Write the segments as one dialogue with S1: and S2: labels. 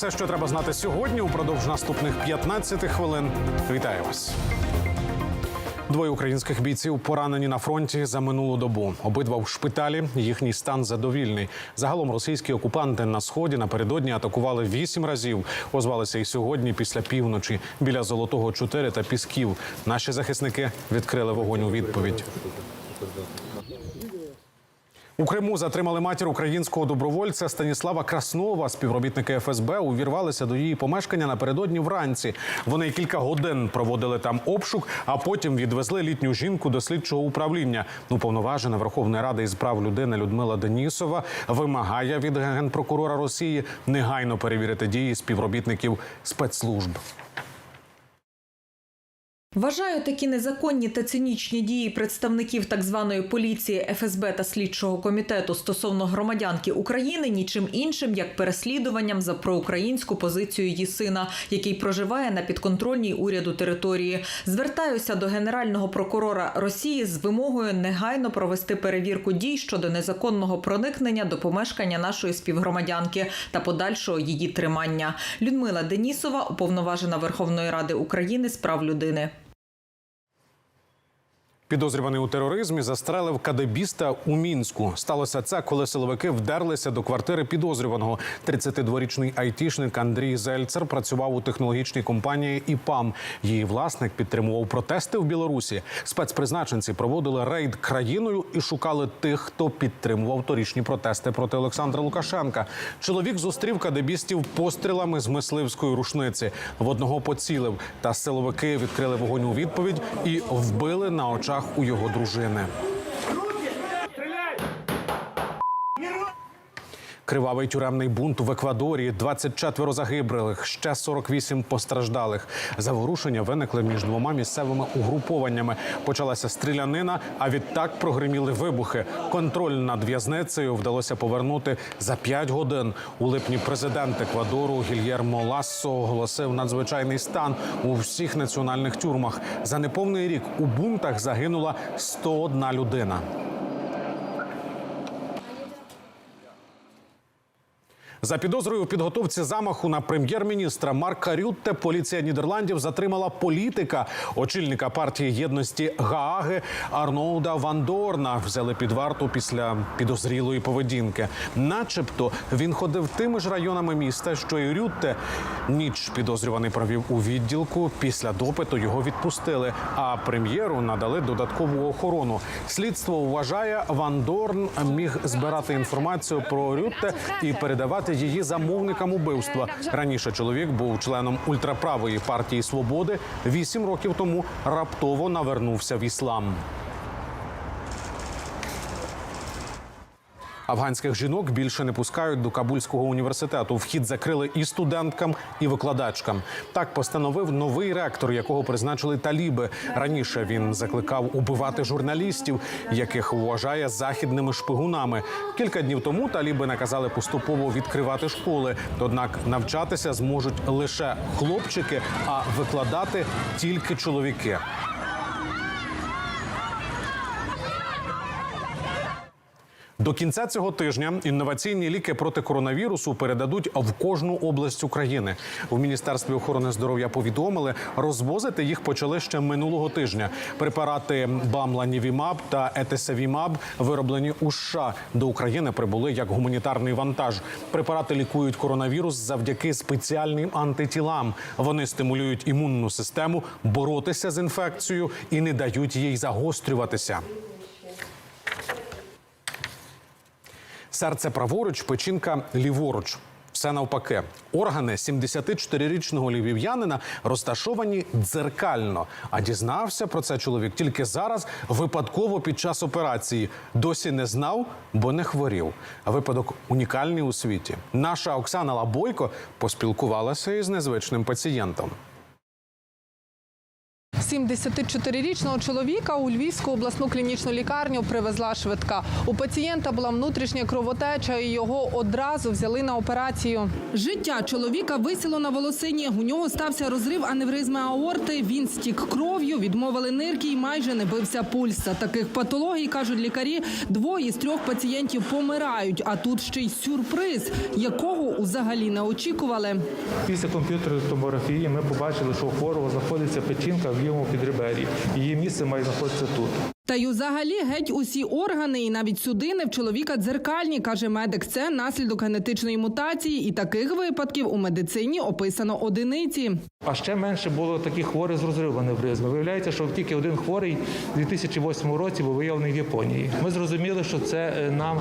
S1: все, що треба знати сьогодні, упродовж наступних 15 хвилин. Вітаю вас. Двоє українських бійців поранені на фронті за минулу добу. Обидва в шпиталі. Їхній стан задовільний. Загалом російські окупанти на сході напередодні атакували вісім разів. Озвалися і сьогодні після півночі біля золотого 4 та пісків. Наші захисники відкрили вогонь у відповідь. У Криму затримали матір українського добровольця Станіслава Краснова. Співробітники ФСБ увірвалися до її помешкання напередодні вранці. Вони кілька годин проводили там обшук, а потім відвезли літню жінку до слідчого управління. Уповноважена Верховної Ради із прав людини Людмила Денісова вимагає від генпрокурора Росії негайно перевірити дії співробітників спецслужб.
S2: Вважаю такі незаконні та цинічні дії представників так званої поліції ФСБ та слідчого комітету стосовно громадянки України нічим іншим як переслідуванням за проукраїнську позицію її сина, який проживає на підконтрольній уряду території. Звертаюся до генерального прокурора Росії з вимогою негайно провести перевірку дій щодо незаконного проникнення до помешкання нашої співгромадянки та подальшого її тримання. Людмила Денісова, уповноважена Верховної Ради України з прав людини.
S1: Підозрюваний у тероризмі застрелив кадебіста у мінську. Сталося це, коли силовики вдерлися до квартири підозрюваного. 32-річний айтішник Андрій Зельцер працював у технологічній компанії ІПАМ. Її власник підтримував протести в Білорусі. Спецпризначенці проводили рейд країною і шукали тих, хто підтримував торічні протести проти Олександра Лукашенка. Чоловік зустрів кадебістів пострілами з мисливської рушниці. В одного поцілив, та силовики відкрили вогонь у відповідь і вбили на очах у його дружини. Кривавий тюремний бунт в Еквадорі, 24 загиблих, ще 48 постраждалих. Заворушення виникли між двома місцевими угрупованнями. Почалася стрілянина, а відтак прогриміли вибухи. Контроль над в'язницею вдалося повернути за 5 годин. У липні президент Еквадору Гільєрмо Лассо оголосив надзвичайний стан у всіх національних тюрмах. За неповний рік у бунтах загинула 101 людина. За підозрою у підготовці замаху на прем'єр-міністра Марка Рютте поліція Нідерландів затримала політика, очільника партії єдності Гааги Арноуда Ван Дорна. Взяли під варту після підозрілої поведінки. Начебто він ходив тими ж районами міста, що і Рютте. Ніч підозрюваний провів у відділку. Після допиту його відпустили. А прем'єру надали додаткову охорону. Слідство вважає, Ван Дорн міг збирати інформацію про Рютте і передавати її замовникам убивства. Раніше чоловік був членом ультраправої партії свободи. Вісім років тому раптово навернувся в іслам. Афганських жінок більше не пускають до Кабульського університету. Вхід закрили і студенткам, і викладачкам. Так постановив новий ректор, якого призначили таліби. Раніше він закликав убивати журналістів, яких вважає західними шпигунами. Кілька днів тому таліби наказали поступово відкривати школи. Однак навчатися зможуть лише хлопчики, а викладати тільки чоловіки. До кінця цього тижня інноваційні ліки проти коронавірусу передадуть в кожну область України. В міністерстві охорони здоров'я повідомили, розвозити їх почали ще минулого тижня. Препарати Бамланівімаб та Етесевімаб, вироблені у США, до України прибули як гуманітарний вантаж. Препарати лікують коронавірус завдяки спеціальним антитілам. Вони стимулюють імунну систему боротися з інфекцією і не дають їй загострюватися. Серце праворуч, печінка ліворуч. Все навпаки. Органи 74-річного львів'янина розташовані дзеркально. А дізнався про це чоловік тільки зараз, випадково під час операції. Досі не знав, бо не хворів. А випадок унікальний у світі. Наша Оксана Лабойко поспілкувалася із незвичним пацієнтом.
S3: 74-річного чоловіка у Львівську обласну клінічну лікарню привезла швидка. У пацієнта була внутрішня кровотеча, і його одразу взяли на операцію. Життя чоловіка висіло на волосині. У нього стався розрив аневризми аорти. Він стік кров'ю, відмовили нирки і майже не бився пульс. За таких патологій кажуть лікарі. Двоє з трьох пацієнтів помирають. А тут ще й сюрприз, якого взагалі не очікували.
S4: Після комп'ютерної томографії ми побачили, що у хворого знаходиться печінка в лівому підрибері. Її місце має знаходитися тут.
S3: Та й взагалі геть усі органи і навіть судини в чоловіка дзеркальні, каже медик. Це наслідок генетичної мутації, і таких випадків у медицині описано одиниці.
S4: А ще менше було таких хворих з розриву аневризми. Виявляється, що тільки один хворий у 2008 році був виявлений в Японії. Ми зрозуміли, що це е, нам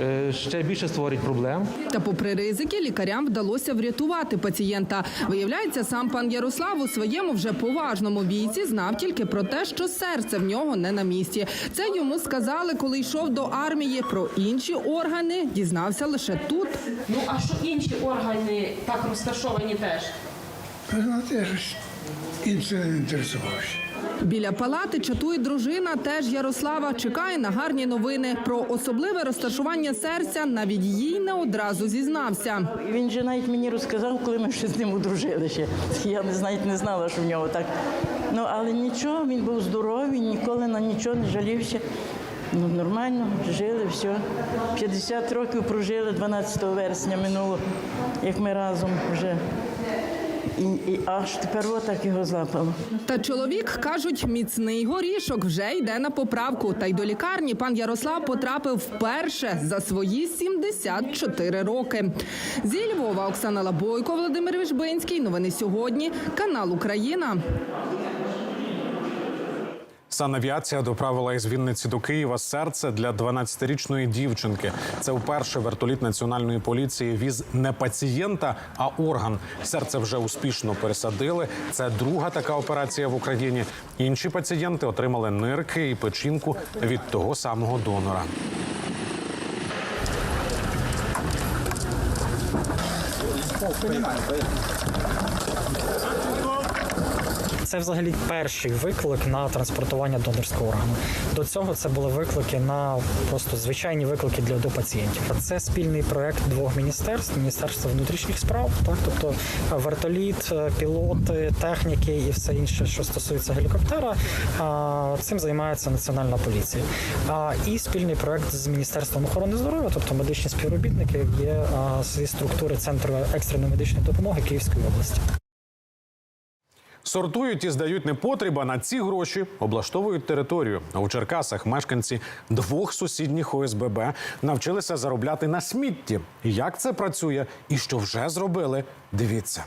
S4: е, ще більше створить проблем.
S3: Та, попри ризики, лікарям вдалося врятувати пацієнта. Виявляється, сам пан Ярослав у своєму вже поважному віці знав тільки про те, що серце в нього не на місці. Це йому сказали, коли йшов до армії. Про інші органи дізнався лише тут.
S5: Ну а що інші органи так розташовані теж?
S6: Теж іншим не інтересувався.
S3: Біля палати чатує дружина теж Ярослава. Чекає на гарні новини. Про особливе розташування серця навіть їй не одразу зізнався.
S7: Він же навіть мені розказав, коли ми ще з ним одружили Я не навіть не знала, що в нього так. Ну але нічого, він був здоровий, ніколи на нічого не жалівся. Ну, нормально, жили, все. 50 років прожили 12 вересня минуло, як ми разом вже. І, і аж тепер отак його злапало.
S3: Та чоловік кажуть, міцний горішок вже йде на поправку. Та й до лікарні пан Ярослав потрапив вперше за свої 74 роки. Зі Львова Оксана Лабойко, Володимир Віжбинський. Новини сьогодні. Канал Україна.
S1: Санавіація доправила із Вінниці до Києва серце для 12-річної дівчинки. Це вперше вертоліт національної поліції віз не пацієнта, а орган. Серце вже успішно пересадили. Це друга така операція в Україні. Інші пацієнти отримали нирки і печінку від того самого донора.
S8: Це взагалі перший виклик на транспортування донорського органу. До цього це були виклики на просто звичайні виклики для до пацієнтів. Це спільний проект двох міністерств: Міністерства внутрішніх справ, так тобто е, вертоліт, е, пілоти, техніки і все інше, що стосується гелікоптера. Цим займається національна поліція. А і спільний проект з міністерством охорони здоров'я, тобто медичні співробітники, є а, зі структури центру екстреної медичної допомоги Київської області.
S1: Сортують і здають непотріба на ці гроші облаштовують територію. А у Черкасах мешканці двох сусідніх ОСББ навчилися заробляти на смітті. Як це працює і що вже зробили? Дивіться.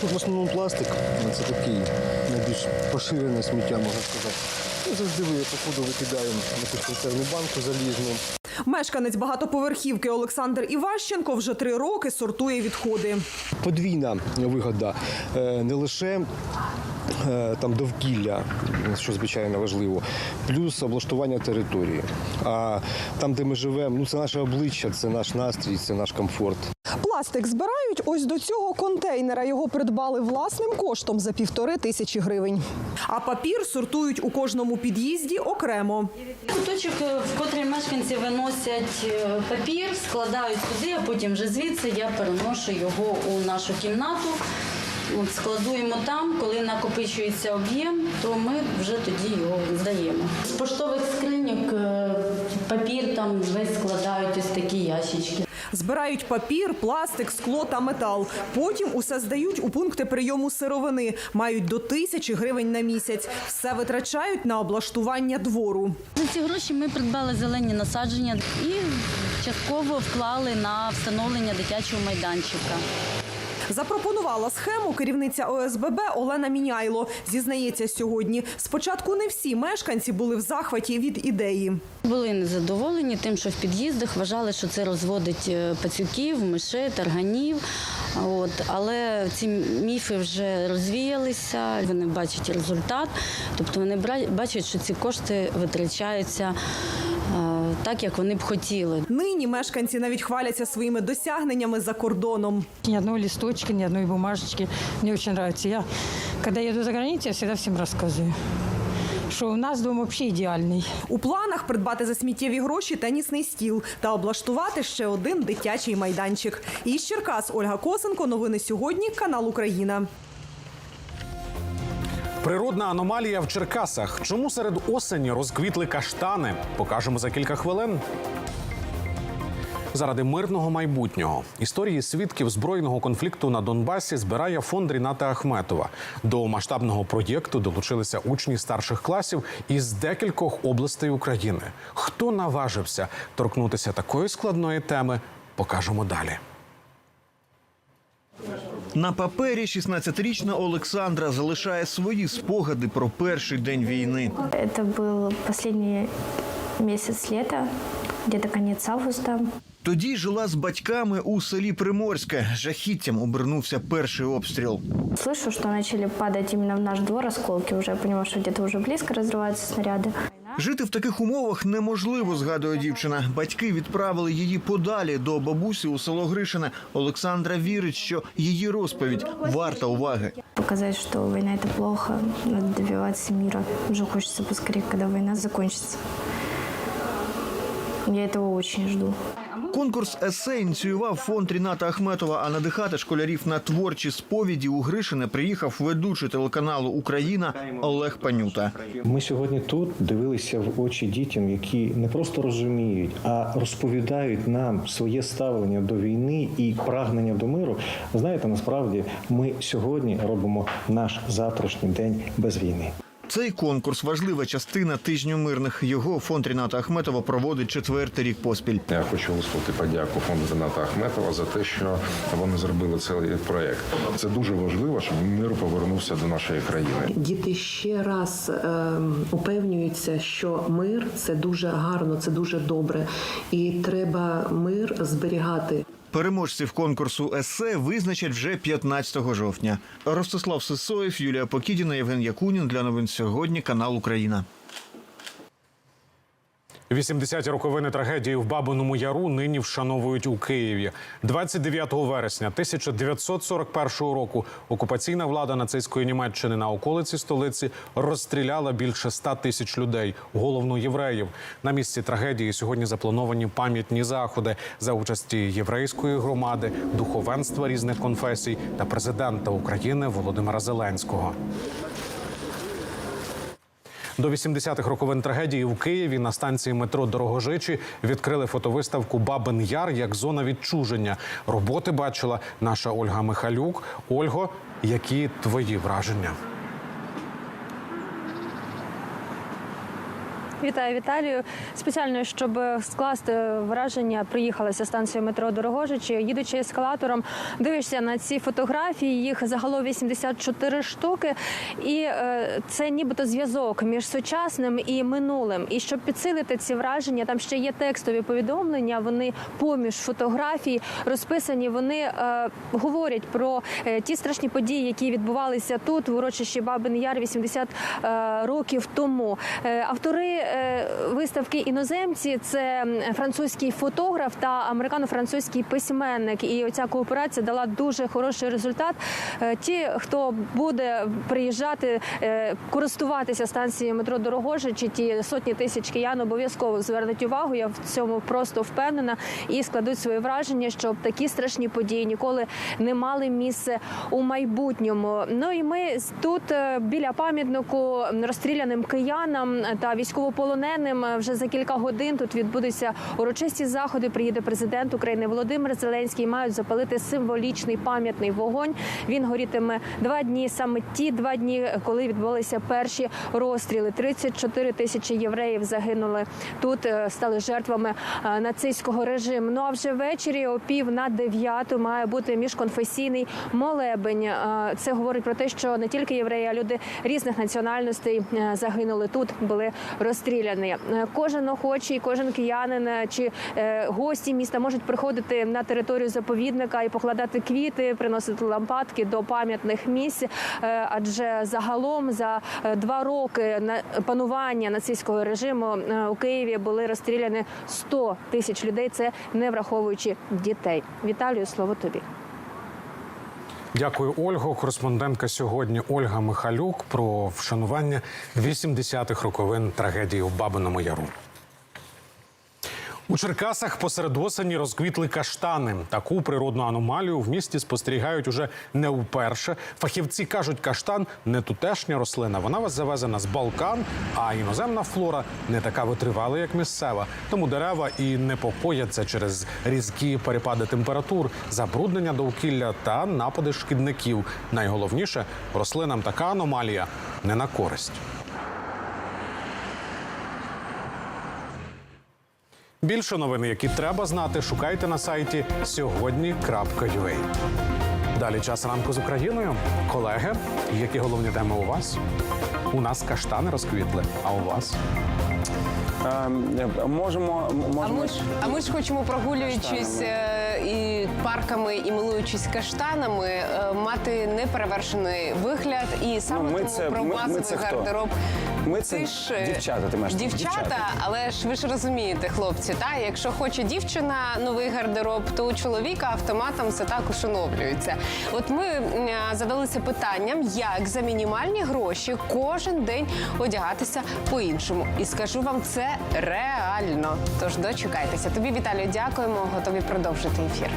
S9: Тут в основному пластик, це такий найбільш поширене сміття, можна сказати. Ну, завжди ви походу викидаємо на якусь консервну банку залізну.
S10: Мешканець багатоповерхівки Олександр Іващенко вже три роки сортує відходи.
S9: Подвійна вигода е, не лише там довкілля, що звичайно важливо, плюс облаштування території. А там, де ми живемо, ну це наше обличчя, це наш настрій, це наш комфорт.
S10: Пластик збирають ось до цього контейнера. Його придбали власним коштом за півтори тисячі гривень. А папір сортують у кожному під'їзді окремо.
S11: Куточок, е, в котрий мешканці виносять е, папір, складають туди, а потім вже звідси я переношу його у нашу кімнату. От, складуємо там, коли накопичується об'єм, то ми вже тоді його здаємо. З поштових скриньок е, папір там весь складають ось такі ящички.
S10: Збирають папір, пластик, скло та метал. Потім усе здають у пункти прийому сировини. Мають до тисячі гривень на місяць. Все витрачають на облаштування двору.
S11: За ці гроші ми придбали зелені насадження і частково вклали на встановлення дитячого майданчика.
S10: Запропонувала схему керівниця ОСББ Олена Міняйло. Зізнається сьогодні. Спочатку не всі мешканці були в захваті від ідеї.
S11: Були незадоволені тим, що в під'їздах вважали, що це розводить е, пацюків, мишей, тарганів. От. Але ці міфи вже розвіялися, вони бачать результат, тобто вони бачать, що ці кошти витрачаються так, як вони б хотіли.
S10: Нині мешканці навіть хваляться своїми досягненнями за кордоном.
S12: Ни одной листочки, ни одной бумажечки. Мне очень нравится. Я Когда я еду за границу, я всегда всем рассказываю, что у нас дом вообще идеальный.
S10: У планах придбати за сміттєві гроші тенісний стіл та облаштувати ще один дитячий майданчик. Із Черкас Ольга Косенко. Новини сьогодні. Канал Україна.
S1: Природна аномалія в Черкасах. Чому серед осені розквітли каштани? Покажемо за кілька хвилин. Заради мирного майбутнього історії свідків збройного конфлікту на Донбасі збирає фонд Ріната Ахметова. До масштабного проєкту долучилися учні старших класів із декількох областей України. Хто наважився торкнутися такої складної теми? Покажемо далі.
S13: На папері 16-річна Олександра залишає свої спогади про перший день війни.
S14: Это был последний месяц лета, где-то конец августа.
S13: Тоді жила з батьками у селі Приморське. Жахіттям обернувся перший обстріл.
S14: Слышу, что начали падать именно в наш двор осколки. Уже понимаю, что где-то уже близко разрываются снаряды.
S13: Жити в таких умовах неможливо, згадує дівчина. Батьки відправили її подалі до бабусі у село Гришине. Олександра вірить, що її розповідь варта уваги.
S14: Показати, що війна це плохо, надо міра. Вже хочеться хочется поскорее, війна война закончится. Я этого очень жду.
S13: Конкурс есе ініціював фонд Ріната Ахметова, а надихати школярів на творчі сповіді у Гришине приїхав ведучий телеканалу Україна Олег Панюта.
S15: Ми сьогодні тут дивилися в очі дітям, які не просто розуміють, а розповідають нам своє ставлення до війни і прагнення до миру. Знаєте, насправді ми сьогодні робимо наш завтрашній день без війни.
S13: Цей конкурс важлива частина тижню мирних. Його фонд Ріната Ахметова проводить четвертий рік поспіль.
S16: Я хочу висловити подяку фонду Рената Ахметова за те, що вони зробили цей проєкт. Це дуже важливо, щоб мир повернувся до нашої країни.
S17: Діти ще раз е, упевнюються, що мир це дуже гарно, це дуже добре, і треба мир зберігати.
S13: Переможців конкурсу есе визначать вже 15 жовтня. Ростислав Сисоєв, Юлія Покідіна, Євген Якунін для новин сьогодні. Канал Україна.
S1: 80-ті роковини трагедії в Бабиному Яру нині вшановують у Києві. 29 вересня 1941 року окупаційна влада нацистської Німеччини на околиці столиці розстріляла більше 100 тисяч людей, головно євреїв. На місці трагедії сьогодні заплановані пам'ятні заходи за участі єврейської громади, духовенства різних конфесій та президента України Володимира Зеленського. До 80-х роковин трагедії в Києві на станції метро Дорогожичі відкрили фотовиставку Бабин Яр як зона відчуження. Роботи бачила наша Ольга Михалюк. Ольго, які твої враження?
S18: Вітаю Віталію. Спеціально, щоб скласти враження, приїхалася станцію метро Дорогожичі. Їдучи ескалатором, дивишся на ці фотографії. Їх загалом 84 штуки, і е, це нібито зв'язок між сучасним і минулим. І щоб підсилити ці враження, там ще є текстові повідомлення. Вони поміж фотографій розписані. Вони е, говорять про е, ті страшні події, які відбувалися тут, в урочищі Бабин Яр 80 е, років тому. Автори виставки іноземці це французький фотограф та американо-французький письменник. І оця кооперація дала дуже хороший результат. Е, Ті, хто буде приїжджати, е, користуватися станцією метро Дорогожичі, ті сотні тисяч киян обов'язково звернуть увагу. Я в цьому просто впевнена і складуть свої враження, щоб такі страшні події ніколи не мали місце у майбутньому. Ну і ми тут е, біля пам'ятнику розстріляним киянам та військовополоненим е, вже за кілька годин тут відбудуться урочисті заходи. Приїде президент України Володимир Зеленський. Мають запалити символічний пам'ятний вогонь. Він горітиме два дні. Саме ті два дні, коли відбулися перші розстріли. 34 тисячі євреїв загинули тут, е, стали жертвами е, нацистського режиму. Ну а вже ввечері о пів на дев'яту має бути міжконфесійний молебень. Це говорить про те, що не тільки євреї, а люди різних національностей загинули тут, були розстріляні. Е, Кожен охочий, кожен киянин е, чи е, гості міста можуть приходити на територію заповідника і покладати квіти, приносити лампадки до пам'ятних місць. Адже загалом за два роки панування нацистського режиму у Києві були розстріляні 100 тисяч людей. Це не враховуючи дітей. Віталію, слово тобі.
S1: Дякую, Ольго. Кореспондентка сьогодні Ольга Михалюк про вшанування 80-х роковин трагедії у Бабиному Яру. У Черкасах посеред осені розквітли каштани. Таку природну аномалію в місті спостерігають уже не вперше. Фахівці кажуть, каштан не тутешня рослина. Вона вас завезена з Балкан, а іноземна флора не така витривала, як місцева. Тому дерева і непокояться через різкі перепади температур, забруднення довкілля та напади шкідників. Найголовніше рослинам така аномалія не на користь. Більше новин, які треба знати, шукайте на сайті сьогодні.ua. Далі час ранку з Україною. Колеги, які головні теми у вас? У нас каштани розквітли, а у вас?
S19: можемо,
S20: А ми ж, а ми ж хочемо, прогулюючись е, і парками і милуючись каштанами, е, мати неперевершений вигляд. І саме
S19: Ну, ми
S20: тому
S19: це-
S20: про
S19: ми- ми
S20: масовий
S19: це хто?
S20: гардероб.
S19: Ми це
S20: Ти ж, е,
S19: дівчата, ти маєш
S20: дівчата,
S19: дівчата.
S20: але ж ви ж розумієте, хлопці, та якщо хоче дівчина новий гардероб, то у чоловіка автоматом все також оновлюється. От ми е, задалися питанням, як за мінімальні гроші кожен день одягатися по-іншому. І скажу вам, це реально. Тож дочекайтеся. Тобі, Віталію, дякуємо. Готові продовжити ефір.